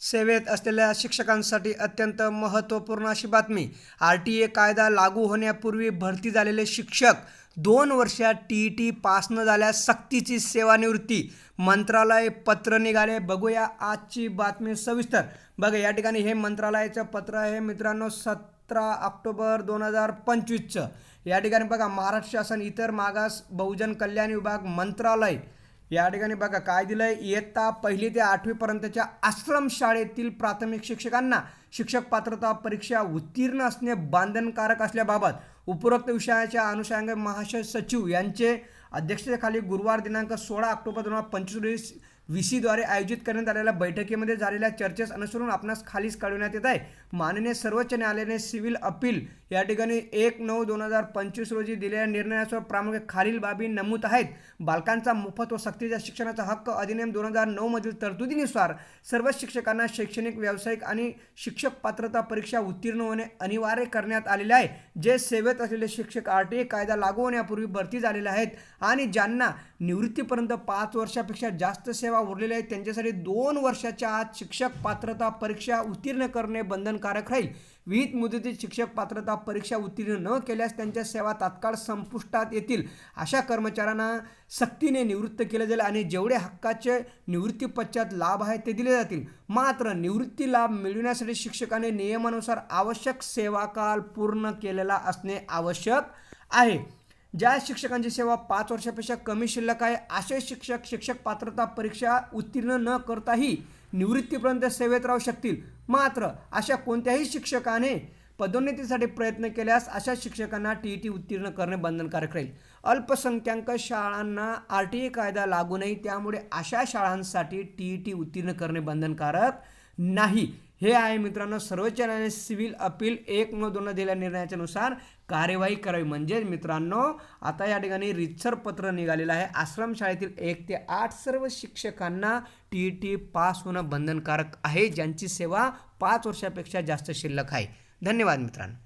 सेवेत असलेल्या शिक्षकांसाठी अत्यंत महत्त्वपूर्ण अशी बातमी. आर टी ए कायदा लागू होण्यापूर्वी भरती झालेले शिक्षक दोन वर्षात टी ई टी पास न झाल्यास सक्तीची सेवानिवृत्ती. मंत्रालय पत्र निघाले. बघूया आजची बातमी सविस्तर. बघा या ठिकाणी हे मंत्रालयाचं पत्र आहे मित्रांनो सतरा ऑक्टोबर दोन हजार पंचवीसचं. या ठिकाणी बघा महाराष्ट्र शासन इतर मागास बहुजन कल्याण विभाग मंत्रालय या ठिकाणी बघा काय दिलंय? इयत्ता पहिली ते आठवीपर्यंतच्या आश्रमशाळेतील प्राथमिक शिक्षकांना शिक्षक पात्रता परीक्षा उत्तीर्ण असणे बांधनकारक असल्याबाबत उपरोक्त विषयाच्या अनुषंगाने महाशय सचिव यांचे अध्यक्षतेखाली गुरुवार दिनांक सोळा ऑक्टोबर दोन हजार पंचवीस व्ही सीद्वारे आयोजित करण्यात आलेल्या बैठकीमध्ये झालेल्या चर्चेस अनुसरून आपणास खालीच कळविण्यात येत आहे. माननीय सर्वोच्च न्यायालयाने सिव्हिल अपील या ठिकाणी एक नऊ दोन हजार पंचवीस रोजी दिलेल्या निर्णयासह प्रामुख्य खालील बाबी नमूद आहेत. बालकांचा मोफत व सक्तीच्या शिक्षणाचा हक्क अधिनियम दोन हजार नऊमधील तरतुदीनुसार सर्व शिक्षकांना शैक्षणिक व्यावसायिक आणि शिक्षक पात्रता परीक्षा उत्तीर्ण होणे अनिवार्य करण्यात आलेले आहे. जे सेवेत असलेले शिक्षक आर टी ए कायदा लागू होण्यापूर्वी भरती झालेले आहेत आणि ज्यांना निवृत्तीपर्यंत पाच वर्षापेक्षा जास्त सेवा उरलेल्या आहेत त्यांच्यासाठी दोन वर्षाच्या आत शिक्षक पात्रता परीक्षा उत्तीर्ण करणे बंधनकारक राहील. विहित मुदतीत शिक्षक पात्रता परीक्षा उत्तीर्ण न केल्यास त्यांच्या सेवा तात्काळ संपुष्टात येतील. अशा कर्मचाऱ्यांना सक्तीने निवृत्त केले जाईल आणि जेवढे हक्काचे निवृत्ती पश्चात लाभ आहेत ते दिले जातील. मात्र निवृत्ती लाभ मिळविण्यासाठी शिक्षकाने नियमानुसार आवश्यक सेवाकाल पूर्ण केलेला असणे आवश्यक आहे. ज्या शिक्षकांची सेवा पाच वर्षापेक्षा कमी शिल्लक आहे असे शिक्षक शिक्षक पात्रता परीक्षा उत्तीर्ण न करताही निवृत्तीपर्यंत सेवेत राहू शकतील. मात्र अशा कोणत्याही शिक्षकाने पदोन्नतीसाठी प्रयत्न केल्यास अशा शिक्षकांना टी ई टी उत्तीर्ण करणे बंधनकारक राहील. अल्पसंख्याक शाळांना आर टी ए कायदा लागू नाही त्यामुळे अशा शाळांसाठी टी ई टी उत्तीर्ण करणे बंधनकारक नाही. हे आहे मित्रांनो सर्वोच्च न्यायालयाने सिव्हिल अपील एक नऊ दोन दिलेल्या निर्णयाच्या नुसार कार्यवाही करावी. म्हणजे मित्रांनो आता या ठिकाणी रितसर पत्र निघालेलं आहे. आश्रमशाळेतील एक ते आठ सर्व शिक्षकांना टी ई टी पास होणं बंधनकारक आहे ज्यांची सेवा पाच वर्षापेक्षा जास्त शिल्लक आहे. धन्यवाद मित्रांनो.